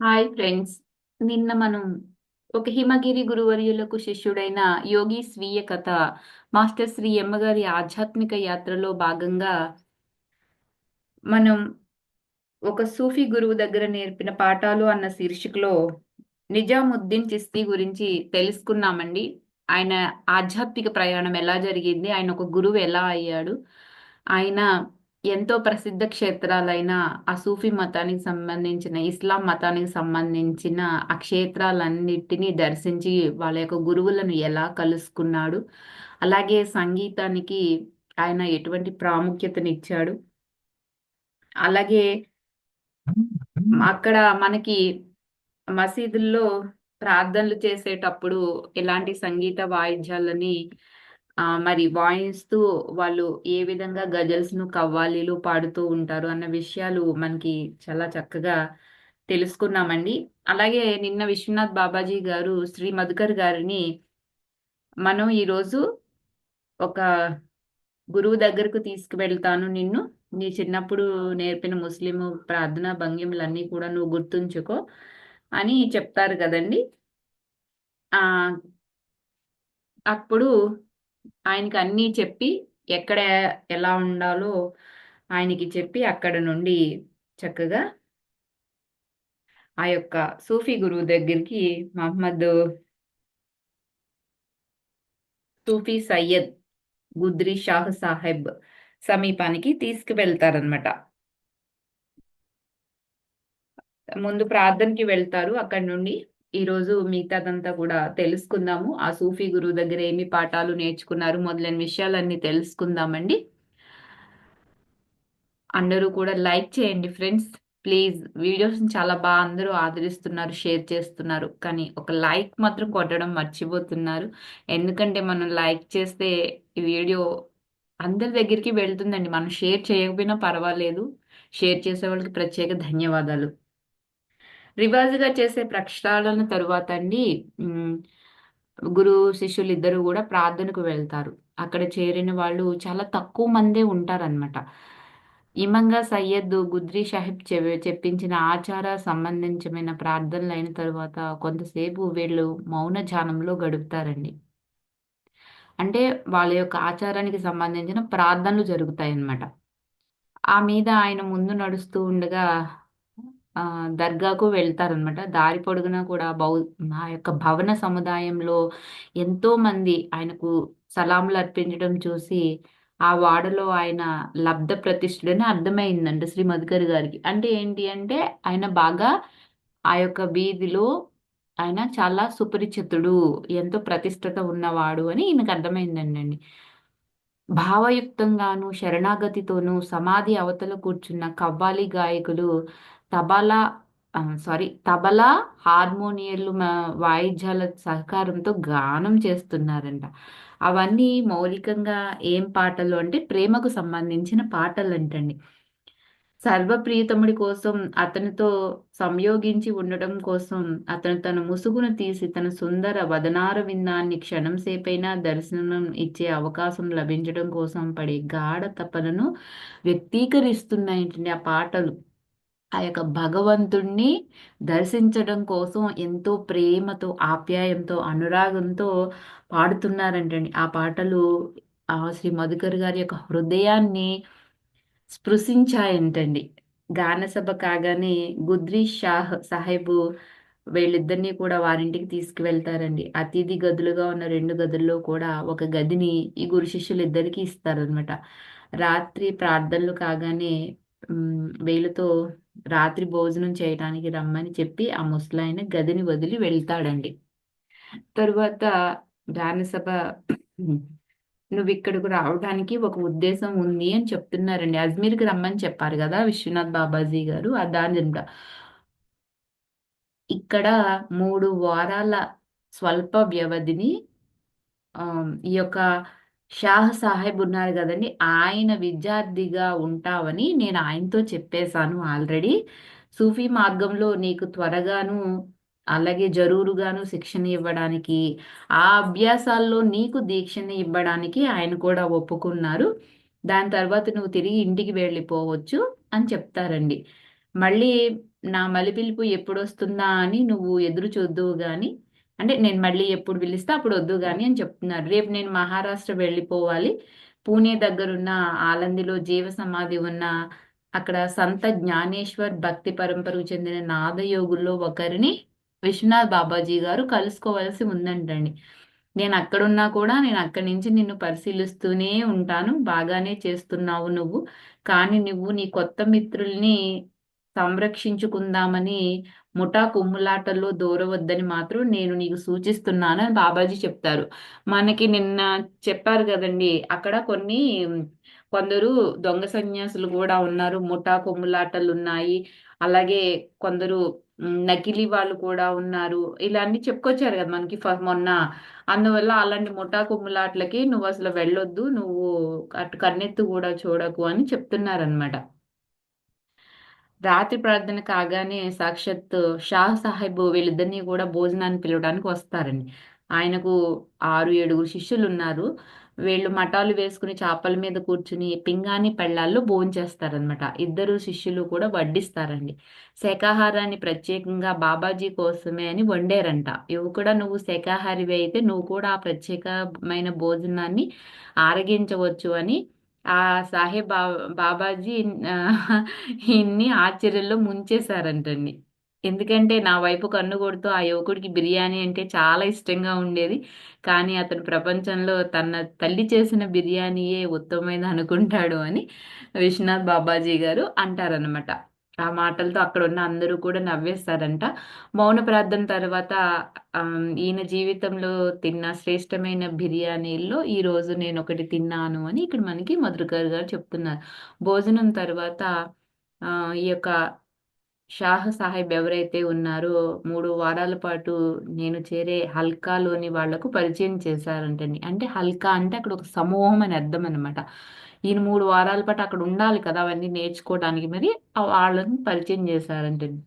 Hi friends నిన్న మనం ఒక హిమగిరి గురువర్యులకు శిష్యుడైన యోగి స్వీయ కథ మాస్టర్ శ్రీ ఎమ్మగారి ఆధ్యాత్మిక యాత్రలో భాగంగా మనం ఒక సూఫీ గురువు దగ్గర నేర్పిన పాఠాలు అన్న శీర్షికలో నిజాముద్దీన్ చిస్తీ గురించి తెలుసుకున్నామండి. ఆయన ఆధ్యాత్మిక ప్రయాణం ఎలా జరిగింది ఆయన ఒక గురువు ఎలా అయ్యాడు ఆయన ఎంతో ప్రసిద్ధ క్షేత్రాలైన ఆ సూఫీ మతానికి సంబంధించిన ఇస్లాం మతానికి సంబంధించిన ఆ క్షేత్రాలన్నిటినీ దర్శించి వాళ్ళ యొక్క గురువులను ఎలా కలుసుకున్నాడు అలాగే సంగీతానికి ఆయన ఎటువంటి ప్రాముఖ్యతనిచ్చాడు. అలాగే అక్కడ మనకి మసీదుల్లో ప్రార్థనలు చేసేటప్పుడు ఎలాంటి సంగీత వాయిద్యాలని మరి వాయిస్తూ వాళ్ళు ఏ విధంగా గజల్స్ను కవ్వాలీలు పాడుతూ ఉంటారు అన్న విషయాలు మనకి చాలా చక్కగా తెలుసుకున్నామండి. అలాగే నిన్న విశ్వనాథ్ బాబాజీ గారు శ్రీ మధుకర్ గారిని మనం ఈరోజు ఒక గురువు దగ్గరకు తీసుకువెళ్తాను నిన్ను. నీ చిన్నప్పుడు నేర్పిన ముస్లిం ప్రార్థనా భంగిములన్నీ కూడా నువ్వు గుర్తుంచుకో అని చెప్తారు కదండి. ఆ అప్పుడు ఆయనకి అన్నీ చెప్పి ఎక్కడ ఎలా ఉండాలో ఆయనకి చెప్పి అక్కడ నుండి చక్కగా ఆ యొక్క సూఫీ గురువు దగ్గరికి మహమ్మద్ సూఫీ సయ్యద్ గుద్రి షాహ్ సాహెబ్ సమీపానికి తీసుకువెళ్తారనమాట ముందు ప్రార్థనకి వెళ్తారు. అక్కడ నుండి ఈరోజు మిగతాదంతా కూడా తెలుసుకుందాము. ఆ సూఫీ గురువు దగ్గర ఏమి పాఠాలు నేర్చుకున్నారు మొదలైన విషయాలన్నీ తెలుసుకుందామండి. అందరూ కూడా లైక్ చేయండి ఫ్రెండ్స్. ప్లీజ్ వీడియోస్ చాలా బాగా అందరూ ఆదరిస్తున్నారు షేర్ చేస్తున్నారు. కానీ ఒక లైక్ మాత్రం కొట్టడం మర్చిపోతున్నారు. ఎందుకంటే మనం లైక్ చేస్తే ఈ వీడియో అందరి దగ్గరికి వెళ్తుందండి. మనం షేర్ చేయకపోయినా పర్వాలేదు. షేర్ చేసే వాళ్ళకి ప్రత్యేక ధన్యవాదాలు. రివాజ్గా చేసే ప్రక్షాళన తరువాత అండి గురు శిష్యులు ఇద్దరు కూడా ప్రార్థనకు వెళ్తారు. అక్కడ చేరిన వాళ్ళు చాలా తక్కువ మందే ఉంటారనమాట ఇమంగా సయ్యద్ గుద్రి షాహిబ్ చెప్పించిన ఆచార సంబంధించిన ప్రార్థనలు అయిన తరువాత కొంతసేపు వీళ్ళు మౌన ధ్యానంలో గడుపుతారండి. అంటే వాళ్ళ యొక్క ఆచారానికి సంబంధించిన ప్రార్థనలు జరుగుతాయి అన్నమాట ఆ మీద ఆయన ముందు నడుస్తూ ఉండగా దర్గాకు వెళ్తారనమాట దారి పొడుగునా కూడా బౌ ఆ యొక్క భవన సముదాయంలో ఎంతో మంది ఆయనకు సలాములు అర్పించడం చూసి ఆ వాడలో ఆయన లబ్ధ ప్రతిష్ఠుడని అర్థమైందండి శ్రీ మధుకర్ గారికి. అంటే ఏంటి అంటే ఆయన బాగా ఆ యొక్క వీధిలో ఆయన చాలా సుపరిచితుడు ఎంతో ప్రతిష్టత ఉన్నవాడు అని ఈయనకు అర్థమైందండి భావయుక్తంగాను శరణాగతితోనూ సమాధి అవతల కూర్చున్న కవ్వాలి గాయకులు తబలా సారీ తబలా హార్మోనియన్లు వాయిద్యాల సహకారంతో గానం చేస్తున్నారంట. అవన్నీ మౌలికంగా ఏం పాటలు అంటే ప్రేమకు సంబంధించిన పాటలు అంటండి సర్వప్రియతముడి కోసం అతనితో సంయోగించి ఉండటం కోసం అతను తన ముసుగును తీసి తన సుందర వదనార విందాన్ని క్షణం సేపైనా దర్శనం ఇచ్చే అవకాశం లభించడం కోసం పడే గాఢ తపనను వ్యక్తీకరిస్తున్నాయంటండి ఆ పాటలు. ఆ యొక్క భగవంతుణ్ణి దర్శించడం కోసం ఎంతో ప్రేమతో ఆప్యాయంతో అనురాగంతో పాడుతున్నారంటండి. ఆ పాటలు ఆ శ్రీ మధుకర్ గారి యొక్క హృదయాన్ని స్పృశించాయంటండి. గానసభ కాగానే గుద్రీ షాహ్ సాహెబు వీళ్ళిద్దరినీ కూడా వారింటికి తీసుకువెళ్తారండి. అతిథి గదులుగా ఉన్న రెండు గదుల్లో కూడా ఒక గదిని ఈ గురు శిష్యులు ఇద్దరికి ఇస్తారనమాట రాత్రి ప్రార్థనలు కాగానే వీళ్ళతో రాత్రి భోజనం చేయటానికి రమ్మని చెప్పి ఆ ముసలాయన గదిని వదిలి వెళ్తాడండి. తరువాత దానసభ నువ్వు ఇక్కడికి రావడానికి ఒక ఉద్దేశం ఉంది అని చెప్తున్నారండి. అజ్మీర్కి రమ్మని చెప్పారు కదా విశ్వనాథ్ బాబాజీ గారు దాని ఇక్కడ మూడు వారాల స్వల్ప వ్యవధిని ఈ యొక్క షాహ్ సాహెబ్ ఉన్నారు కదండి. ఆయన విద్యార్థిగా ఉంటావని నేను ఆయనతో చెప్పేశాను ఆల్రెడీ. సూఫీ మార్గంలో నీకు త్వరగాను అలాగే జరూరుగాను శిక్షణ ఇవ్వడానికి ఆ అభ్యాసాల్లో నీకు దీక్షణ ఇవ్వడానికి ఆయన కూడా ఒప్పుకున్నారు. దాని తర్వాత నువ్వు తిరిగి ఇంటికి వెళ్ళిపోవచ్చు అని చెప్తారండి. మళ్ళీ నా మలిపిలుపు ఎప్పుడొస్తుందా అని నువ్వు ఎదురు చూద్దువు కానీ అంటే నేను మళ్ళీ ఎప్పుడు పిలిస్తే అప్పుడు వద్దు కానీ అని చెప్తున్నారు. రేపు నేను మహారాష్ట్ర వెళ్ళిపోవాలి. పూణే దగ్గరున్న ఆలందిలో జీవ సమాధి ఉన్న అక్కడ సంత జ్ఞానేశ్వర్ భక్తి పరంపరకు చెందిన నాదయోగుల్లో ఒకరిని విశ్వనాథ్ బాబాజీ గారు కలుసుకోవాల్సి ఉందంటండి. నేను అక్కడున్నా కూడా నేను అక్కడి నుంచి నిన్ను పరిశీలిస్తూనే ఉంటాను. బాగానే చేస్తున్నావు నువ్వు. కానీ నువ్వు నీ కొత్త మిత్రుల్ని సంరక్షించుకుందామని ముఠా కుమ్ములాటల్లో దూరవద్దని మాత్రం నేను నీకు సూచిస్తున్నాను అని బాబాజీ చెప్తారు. మనకి నిన్న చెప్పారు కదండి అక్కడ కొన్ని కొందరు దొంగ సన్యాసులు కూడా ఉన్నారు. ముఠా కొమ్ములాటలు ఉన్నాయి అలాగే కొందరు నకిలీ వాళ్ళు కూడా ఉన్నారు. ఇలా అన్ని చెప్పుకొచ్చారు కదా మనకి మొన్న. అందువల్ల అలాంటి ముఠా కొమ్ములాట్లకి నువ్వు అసలు వెళ్ళొద్దు నువ్వు అటు కన్నెత్తు కూడా చూడకు అని చెప్తున్నారనమాట రాత్రి ప్రార్థన కాగానే సాక్షాత్ షాహ్ సాహెబ్ వీళ్ళిద్దరినీ కూడా భోజనాన్ని పిలవడానికి వస్తారండి. ఆయనకు ఆరు ఏడుగురు శిష్యులు ఉన్నారు వీళ్ళు మఠాలు వేసుకుని చేపల మీద కూర్చుని పింగాని పళ్ళాల్లో భోంచేస్తారనమాట ఇద్దరు శిష్యులు కూడా వడ్డిస్తారండి. శాకాహారాన్ని ప్రత్యేకంగా బాబాజీ కోసమే అని వండారంట. ఇవి కూడా నువ్వు శాకాహారివి అయితే నువ్వు కూడా ఆ ప్రత్యేకమైన భోజనాన్ని ఆరగించవచ్చు అని ఆ సాహెబ్ బా బాబాజీ ఇన్ని ఆశ్చర్యంలో ముంచేశారంటండి. ఎందుకంటే నా వైపు కన్ను కొడుతూ ఆ యువకుడికి బిర్యానీ అంటే చాలా ఇష్టంగా ఉండేది. కానీ అతను ప్రపంచంలో తన తల్లి చేసిన బిర్యానీయే ఉత్తమమైన అనుకుంటాడు అని విశ్వనాథ్ బాబాజీ గారు అంటారనమాట ఆ మాటలతో అక్కడ ఉన్న అందరూ కూడా నవ్వేస్తారంట. మౌన ప్రార్థన తర్వాత ఈయన జీవితంలో తిన్న శ్రేష్టమైన బిర్యానీల్లో ఈ రోజు నేను ఒకటి తిన్నాను అని ఇక్కడ మనకి మధురకర్ గారు చెప్తున్నారు. భోజనం తర్వాత ఈ యొక్క షాహ్ సాహెబ్ ఎవరైతే ఉన్నారో మూడు వారాల పాటు నేను చేరే హల్కాలోని వాళ్ళకు పరిచయం చేశారంటండి. అంటే హల్కా అంటే అక్కడ ఒక సమూహం అని అర్థం అనమాట ఈయన మూడు వారాల పాటు అక్కడ ఉండాలి కదా అవన్నీ నేర్చుకోవడానికి మరి వాళ్ళని పరిచయం చేశారంటండి.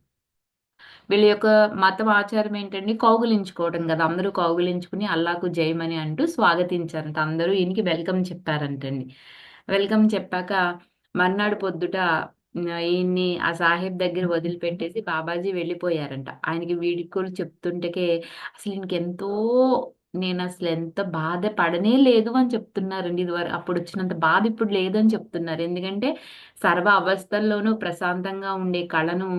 వీళ్ళ యొక్క మతం ఆచారం ఏంటండి? కౌగులించుకోవడం కదా. అందరూ కౌగులించుకుని అల్లాకు జయమని అంటూ స్వాగతించారంట. అందరూ ఈయనకి వెల్కమ్ చెప్పారంటండి. వెల్కమ్ చెప్పాక మర్నాడు పొద్దుట ఈయన్ని ఆ సాహెబ్ దగ్గర వదిలిపెట్టేసి బాబాజీ వెళ్ళిపోయారంట. ఆయనకి వీడికోలు చెప్తుంటకే అసలు ఇంకెంతో నేను అసలు ఎంత బాధ పడనే లేదు అని చెప్తున్నారండి ఇదివరకు. అప్పుడు వచ్చినంత బాధ ఇప్పుడు లేదని చెప్తున్నారు. ఎందుకంటే సర్వ అవస్థల్లోనూ ప్రశాంతంగా ఉండే కళను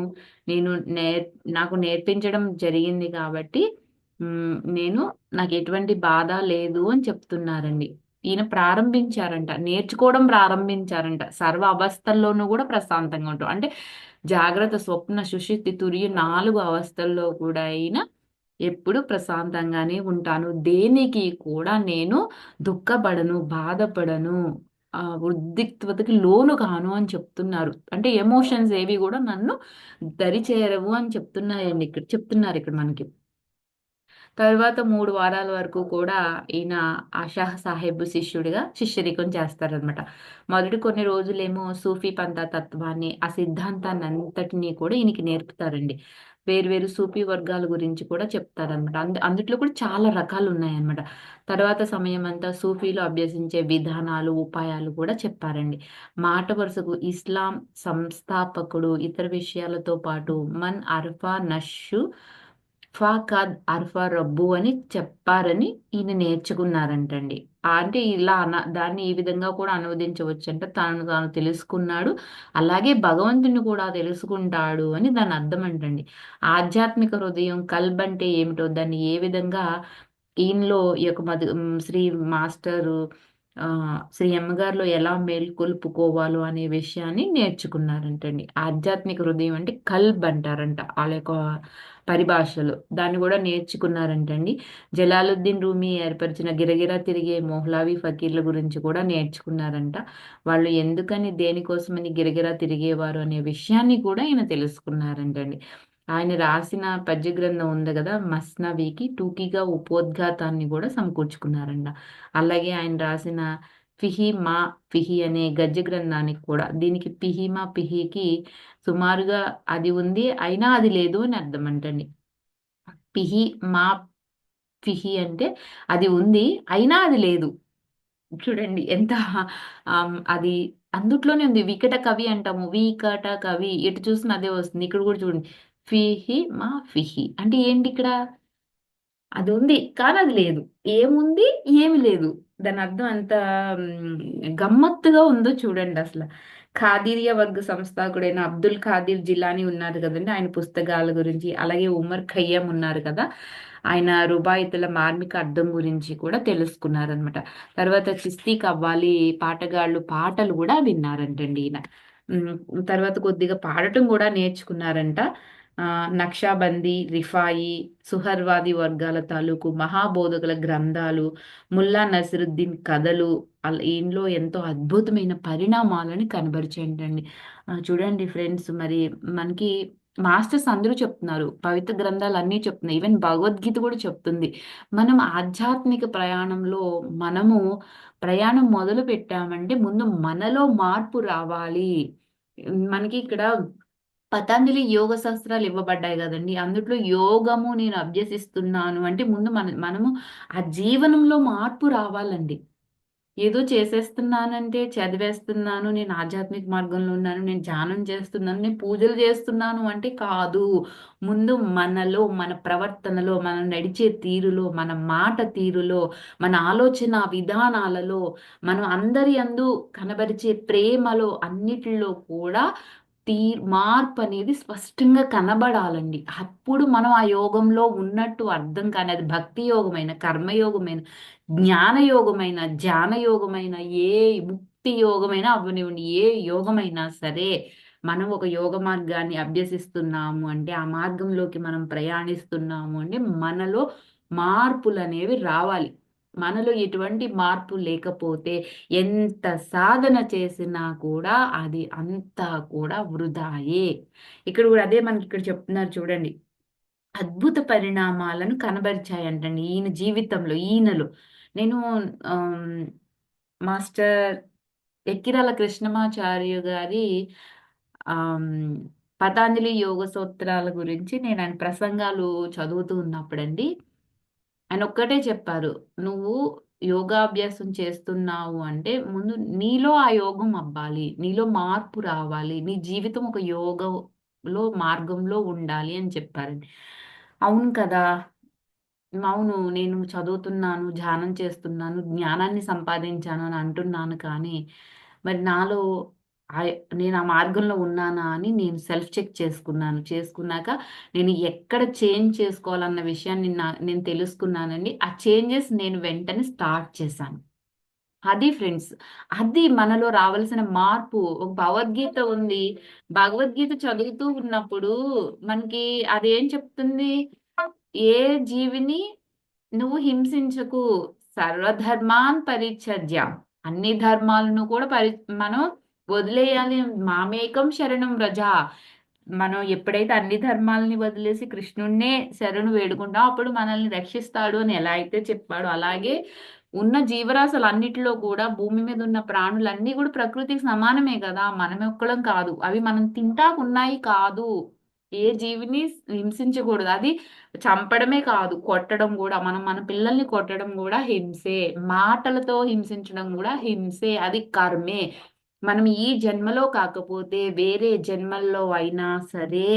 నేను నేర్ నాకు నేర్పించడం జరిగింది కాబట్టి నేను నాకు ఎటువంటి బాధ లేదు అని చెప్తున్నారండి. ఈయన ప్రారంభించారంట నేర్చుకోవడం ప్రారంభించారంట. సర్వ అవస్థల్లోనూ కూడా ప్రశాంతంగా ఉంటాం అంటే జాగ్రత్త స్వప్న సుషితి తురి నాలుగు అవస్థల్లో కూడా అయిన ఎప్పుడు ప్రశాంతంగానే ఉంటాను. దేనికి కూడా నేను దుఃఖపడను బాధపడను ఆ ఉద్రిక్తతకి లోను కాను అని చెప్తున్నారు. అంటే ఎమోషన్స్ ఏవి కూడా నన్ను దరిచేరవు అని చెప్తున్నాయండి ఇక్కడ చెప్తున్నారు ఇక్కడ మనకి. తర్వాత మూడు వారాల వరకు కూడా ఈయన ఆషా సాహెబ్ శిష్యుడిగా శిష్యరికం చేస్తారనమాట మొదటి కొన్ని రోజులేమో సూఫీ పంత తత్వాన్ని ఆ సిద్ధాంతాన్ని అంతటినీ కూడా ఈయనకి నేర్పుతారండి. వేరువేరు సూఫీ వర్గాల గురించి కూడా చెప్తారనమాట అందు అందుట్లో కూడా చాలా రకాలు ఉన్నాయన్నమాట తర్వాత సమయం అంతా సూఫీలో అభ్యసించే విధానాలు ఉపాయాలు కూడా చెప్పారండి. మాట వరుసకు ఇస్లాం సంస్థాపకుడు ఇతర విషయాలతో పాటు మన్ అర్ఫా నషు ఫాకాద్ అర్ఫా రబ్బు అని చెప్పారని ఈయన నేర్చుకున్నారంటండి. అంటే ఇలా అన దాన్ని ఈ విధంగా కూడా అనువదించవచ్చు అంటే తాను తాను తెలుసుకున్నాడు. అలాగే భగవంతుని కూడా తెలుసుకుంటాడు అని దాని అర్థం అంటండి. ఆధ్యాత్మిక హృదయం కల్బ్ అంటే ఏమిటో దాన్ని ఏ విధంగా ఈయనలో ఈ యొక్క మధు శ్రీ మాస్టరు శ్రీ అమ్మగారిలో ఎలా మేల్కొల్పుకోవాలో అనే విషయాన్ని నేర్చుకున్నారంటండి. ఆధ్యాత్మిక హృదయం అంటే కల్బ్ అంటారంట వాళ్ళ యొక్క పరిభాషలో. దాన్ని కూడా నేర్చుకున్నారంటండి. జలాలుద్దీన్ రూమి ఏర్పరిచిన గిరగిరా తిరిగే మొహ్లావి ఫకీర్ల గురించి కూడా నేర్చుకున్నారంట. వాళ్ళు ఎందుకని దేనికోసమని గిరగిరా తిరిగేవారు అనే విషయాన్ని కూడా ఈయన తెలుసుకున్నారంటండి. ఆయన రాసిన పద్య గ్రంథం ఉంది కదా మస్నవికి టూకీగా ఉపోద్ఘాతాన్ని కూడా సమకూర్చుకున్నారంట. అలాగే ఆయన రాసిన ఫిహి మా ఫిహి అనే గద్య గ్రంథానికి కూడా దీనికి పిహిమా పిహికి సుమారుగా అది ఉంది అయినా అది లేదు అని అర్థం అంటండి. పిహి మా ఫిహి అంటే అది ఉంది అయినా అది లేదు. చూడండి ఎంత అది అందుట్లోనే ఉంది. వికట కవి అంటాము. వికట కవి ఎటు చూసిన అదే వస్తుంది. ఇక్కడ కూడా చూడండి. ఫిహి మా ఫిహి. అంటే ఏంటి ఇక్కడ? అది ఉంది కానీ అది లేదు. ఏముంది? ఏమి లేదు. దాని అర్థం అంత గమ్మత్తుగా ఉందో చూడండి అసలు. ఖాదీరియా వర్గ సంస్థాకుడైన అబ్దుల్ ఖాదీర్ జిలానీ ఉన్నారు కదండి. ఆయన పుస్తకాల గురించి అలాగే ఉమర్ ఖయ్యం ఉన్నారు కదా. ఆయన రుబాయితుల మార్మిక అర్థం గురించి కూడా తెలుసుకున్నారనమాట తర్వాత చిస్తీ కవ్వాలి పాటగాళ్ళు పాటలు కూడా విన్నారంటండి ఈయన. తర్వాత కొద్దిగా పాడటం కూడా నేర్చుకున్నారంట. నక్షాబందీ రిఫాయి సుహర్వాది వర్గాల తాలూకు మహాబోధకుల గ్రంథాలు ముల్లా నసిరుద్దీన్ కథలు అలా ఎంతో అద్భుతమైన పరిణామాలను కనబరిచేయండి చూడండి ఫ్రెండ్స్ మరి మనకి మాస్టర్స్ అందరూ చెప్తున్నారు పవిత్ర గ్రంథాలు అన్నీ చెప్తున్నాయి ఈవెన్ భగవద్గీత కూడా చెప్తుంది. మనం ఆధ్యాత్మిక ప్రయాణంలో మనము ప్రయాణం మొదలు పెట్టామంటే ముందు మనలో మార్పు రావాలి. మనకి ఇక్కడ పతంజలి యోగ శాస్త్రాలు ఇవ్వబడ్డాయి కదండి. అందుట్లో యోగము నేను అభ్యసిస్తున్నాను అంటే ముందు మన మనము ఆ జీవనంలో మార్పు రావాలండి. ఏదో చేసేస్తున్నానంటే చదివేస్తున్నాను నేను ఆధ్యాత్మిక మార్గంలో ఉన్నాను నేను ధ్యానం చేస్తున్నాను నేను పూజలు చేస్తున్నాను అంటే కాదు. ముందు మనలో మన ప్రవర్తనలో మనం నడిచే తీరులో మన మాట తీరులో మన ఆలోచన విధానాలలో మనం అందరి అందు కనబరిచే ప్రేమలో అన్నిటిలో కూడా తీ మార్పు అనేది స్పష్టంగా కనబడాలండి. అప్పుడు మనం ఆ యోగంలో ఉన్నట్టు అర్థం కానీ అది భక్తి యోగమైన కర్మయోగమైన జ్ఞానయోగమైన ధ్యానయోగమైన ఏ ముక్తి యోగమైనా అవనివ్వండి ఏ యోగమైనా సరే మనం ఒక యోగ మార్గాన్ని అభ్యసిస్తున్నాము అంటే ఆ మార్గంలోకి మనం ప్రయాణిస్తున్నాము అంటే మనలో మార్పులు అనేవి రావాలి. మనలో ఎటువంటి మార్పు లేకపోతే ఎంత సాధన చేసినా కూడా అది అంతా కూడా వృధాయే. ఇక్కడ కూడా అదే మనకి ఇక్కడ చెప్తున్నారు చూడండి. అద్భుత పరిణామాలను కనబరిచాయంటండి ఈయన జీవితంలో ఈయనలో. నేను మాస్టర్ ఎక్కిరాల కృష్ణమాచార్య గారి పతాంజలి యోగ సూత్రాల గురించి నేను ఆయన ప్రసంగాలు చదువుతూ ఉన్నప్పుడండి ఆయన ఒక్కటే చెప్పారు నువ్వు యోగాభ్యాసం చేస్తున్నావు అంటే ముందు నీలో ఆ యోగం అవ్వాలి నీలో మార్పు రావాలి నీ జీవితం ఒక యోగలో మార్గంలో ఉండాలి అని చెప్పారు. అవును కదా అవును నేను చదువుతున్నాను ధ్యానం చేస్తున్నాను జ్ఞానాన్ని సంపాదించాను అని అంటున్నాను కానీ మరి నాలో నేను ఆ మార్గంలో ఉన్నానా అని నేను సెల్ఫ్ చెక్ చేసుకున్నాను. చేసుకున్నాక నేను ఎక్కడ చేంజ్ చేసుకోవాలన్న విషయాన్ని నా నేను తెలుసుకున్నానండి. ఆ చేంజెస్ నేను వెంటనే స్టార్ట్ చేశాను. అది ఫ్రెండ్స్ అది మనలో రావాల్సిన మార్పు. ఒక భగవద్గీత ఉంది. భగవద్గీత చదువుతూ ఉన్నప్పుడు మనకి అదేం చెప్తుంది? ఏ జీవిని నువ్వు హింసించకు. సర్వధర్మాన్ పరిచర్య. అన్ని ధర్మాలను కూడా పరి మనం వదిలేయాలి. మామేకం శరణం రజా. మనం ఎప్పుడైతే అన్ని ధర్మాలని వదిలేసి కృష్ణుణ్ణే శరణు వేడుకుంటాం అప్పుడు మనల్ని రక్షిస్తాడు అని ఎలా అయితే చెప్పాడు అలాగే ఉన్న జీవరాశులు అన్నిటిలో కూడా భూమి మీద ఉన్న ప్రాణులన్నీ కూడా ప్రకృతికి సమానమే కదా. మనం ఒక్కడం కాదు. అవి మనం తింటాకున్నాయి కాదు. ఏ జీవిని హింసించకూడదు. అది చంపడమే కాదు. కొట్టడం కూడా మనం మన పిల్లల్ని కొట్టడం కూడా హింసే. మాటలతో హింసించడం కూడా హింసే. అది కర్మే. మనం ఈ జన్మలో కాకపోతే వేరే జన్మల్లో అయినా సరే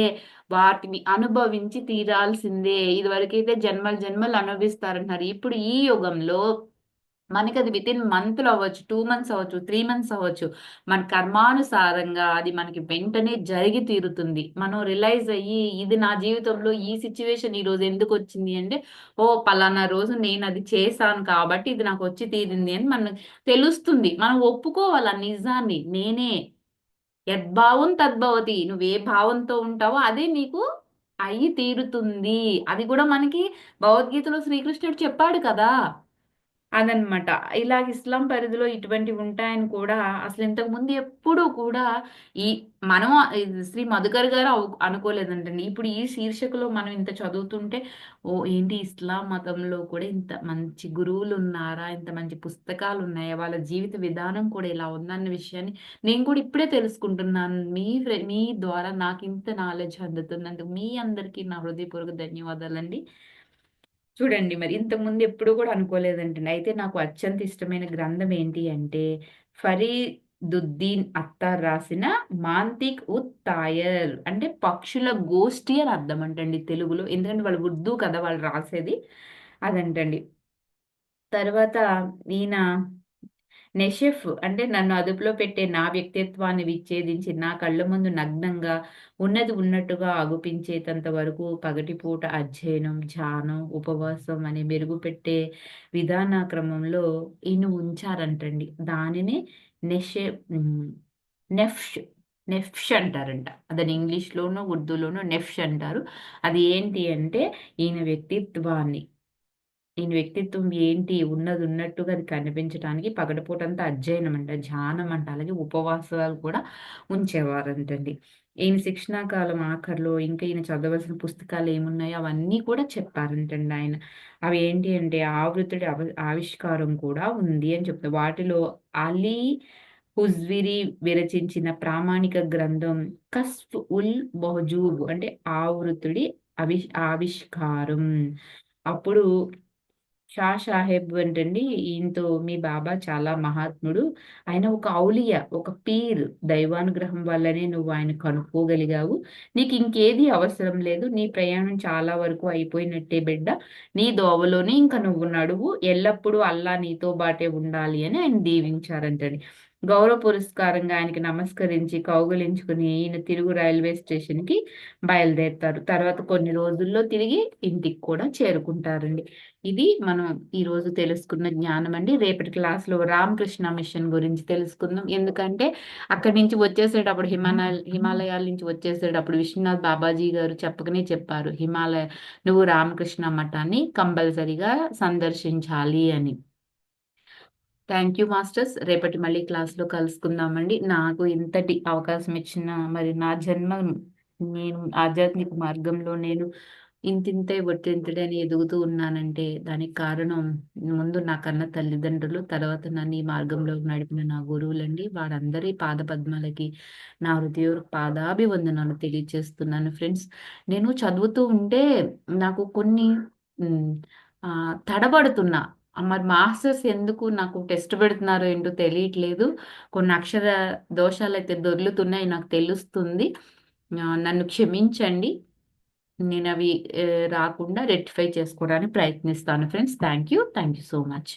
వాటిని అనుభవించి తీరాల్సిందే. ఇదివరకైతే జన్మలు జన్మలు అనుభవిస్తారంటున్నారు. ఇప్పుడు ఈ యుగంలో మనకి అది విత్ ఇన్ మంత్లు అవ్వచ్చు టూ మంత్స్ అవ్వచ్చు త్రీ మంత్స్ అవ్వచ్చు. మన కర్మానుసారంగా అది మనకి వెంటనే జరిగి తీరుతుంది. మనం రిలైజ్ అయ్యి ఇది నా జీవితంలో ఈ సిచ్యువేషన్ ఈ రోజు ఎందుకు వచ్చింది అంటే ఓ పలానా రోజు నేను అది చేశాను కాబట్టి ఇది నాకు వచ్చి తీరింది అని మనకు తెలుస్తుంది. మనం ఒప్పుకోవాలి ఆ నిజాన్ని? నేనే. యద్భావం తద్భవతి నువ్వు ఏ భావంతో ఉంటావో అదే నీకు అయి తీరుతుంది. అది కూడా మనకి భగవద్గీతలో శ్రీకృష్ణుడు చెప్పాడు కదా. అదనమాట. ఇలా ఇస్లాం పరిధిలో ఇటువంటివి ఉంటాయని కూడా అసలు ఇంతకు ముందు ఎప్పుడూ కూడా ఈ మనం శ్రీ మధుకర్ గారు అవు- అనుకోలేదంటండి. ఇప్పుడు ఈ శీర్షికలో మనం ఇంత చదువుతుంటే ఓ ఏంటి ఇస్లాం మతంలో కూడా ఇంత మంచి గురువులు ఉన్నారా ఇంత మంచి పుస్తకాలు ఉన్నాయా వాళ్ళ జీవిత విధానం కూడా ఇలా ఉందన్న విషయాన్ని నేను కూడా ఇప్పుడే తెలుసుకుంటున్నాను. మీ మీ ద్వారా నాకు ఇంత నాలెడ్జ్ అందుతున్నందుకు మీ అందరికీ నా హృదయపూర్వక ధన్యవాదాలండి. చూడండి మరి ఇంతకుముందు ఎప్పుడు కూడా అనుకోలేదంటండి. అయితే నాకు అత్యంత ఇష్టమైన గ్రంథం ఏంటి అంటే ఫరీదుద్దీన్ అత్తార్ రాసిన మాంతిక్ ఉత్ తాయర్ అంటే పక్షుల గోష్ఠి అని అర్థం అంటండి తెలుగులో. ఎందుకంటే వాళ్ళు ఉర్దూ కదా వాళ్ళు రాసేది. అదంటండి. తర్వాత ఈయన నెషెఫ్ అంటే నన్ను అదుపులో పెట్టే నా వ్యక్తిత్వాన్ని విచ్ఛేదించి నా కళ్ళ ముందు నగ్నంగా ఉన్నది ఉన్నట్టుగా ఆగుపించేటంత వరకు పగటిపూట అధ్యయనం ధ్యానం ఉపవాసం అని మెరుగుపెట్టే విధాన క్రమంలో ఈయన ఉంచారంటండి. దానిని నెషె నెఫ్ష్ నెఫ్ష్ అంటారంట. అదని ఇంగ్లీష్లోనూ ఉర్దూలోనూ నెఫ్ష్ అంటారు. అది ఏంటి అంటే ఈయన వ్యక్తిత్వాన్ని ఈయన వ్యక్తిత్వం ఏంటి? ఉన్నది ఉన్నట్టుగా అది కనిపించడానికి పగటిపూటంతా అధ్యయనం అంట ధ్యానం అంట అలాగే ఉపవాసాలు కూడా ఉంచేవారంటండి. ఈయన శిక్షణా కాలం ఆఖరిలో ఇంకా ఈయన చదవలసిన పుస్తకాలు ఏమున్నాయో అవన్నీ కూడా చెప్పారంటండి ఆయన. అవి ఏంటి అంటే ఆవృతుడి ఆవిష్కారం కూడా ఉంది అని చెప్తారు వాటిలో అలీ హుజ్విరి విరచించిన ప్రామాణిక గ్రంథం కస్ఫ్ ఉల్ బహజూబ్ అంటే ఆవృతుడి అవి ఆవిష్కారం. అప్పుడు షా సాహెబ్ అంటండి. ఈయనతో మీ బాబా చాలా మహాత్ముడు. ఆయన ఒక ఔలియ ఒక పీర్. దైవానుగ్రహం వల్లనే నువ్వు ఆయన కనుక్కోగలిగావు. నీకు ఇంకేది అవసరం లేదు. నీ ప్రయాణం చాలా వరకు అయిపోయినట్టే బిడ్డ. నీ దోవలోనే ఇంకా నువ్వు నడువు. ఎల్లప్పుడూ అల్లా నీతో బాటే ఉండాలి అని ఆయన దీవించారంటండి. గౌరవ పురస్కారంగా ఆయనకి నమస్కరించి కౌగులించుకుని ఈయన తిరుగు రైల్వే స్టేషన్కి బయలుదేరుతారు. తర్వాత కొన్ని రోజుల్లో తిరిగి ఇంటికి కూడా చేరుకుంటారండి. ఇది మనం ఈ రోజు తెలుసుకున్న జ్ఞానం అండి. రేపటి క్లాస్లో రామకృష్ణ మిషన్ గురించి తెలుసుకుందాం. ఎందుకంటే అక్కడి నుంచి వచ్చేసేటప్పుడు హిమాలయ హిమాలయాల నుంచి వచ్చేసేటప్పుడు విశ్వనాథ్ బాబాజీ గారు చెప్పకనే చెప్పారు హిమాలయ నువ్వు రామకృష్ణ మఠాన్ని కంపల్సరిగా సందర్శించాలి అని. థ్యాంక్ యూ మాస్టర్స్ రేపటి మళ్ళీ క్లాస్లో కలుసుకుందామండి. నాకు ఇంతటి అవకాశం ఇచ్చిన మరి నా జన్మ నేను ఆధ్యాత్మిక మార్గంలో నేను ఇంతింతే ఒట్టింతడని ఎదుగుతూ ఉన్నానంటే దానికి కారణం ముందు నా కన్న తల్లిదండ్రులు తర్వాత నన్ను ఈ మార్గంలో నడిపిన నా గురువులండి. వారందరి పాద పద్మాలకి నా హృదయ పాదాభివందనాలు తెలియచేస్తున్నాను ఫ్రెండ్స్. నేను చదువుతూ ఉంటే నాకు కొన్ని తడబడుతున్నా. మరి మాస్టర్స్ ఎందుకు నాకు టెస్ట్ పెడుతున్నారో ఏంటో తెలియట్లేదు. కొన్ని అక్షర దోషాలు అయితే దొర్లుతున్నాయి నాకు తెలుస్తుంది. నన్ను క్షమించండి. నేను అవి రాకుండా రెక్టిఫై చేసుకోవడానికి ప్రయత్నిస్తాను friends. Thank you. Thank you so much.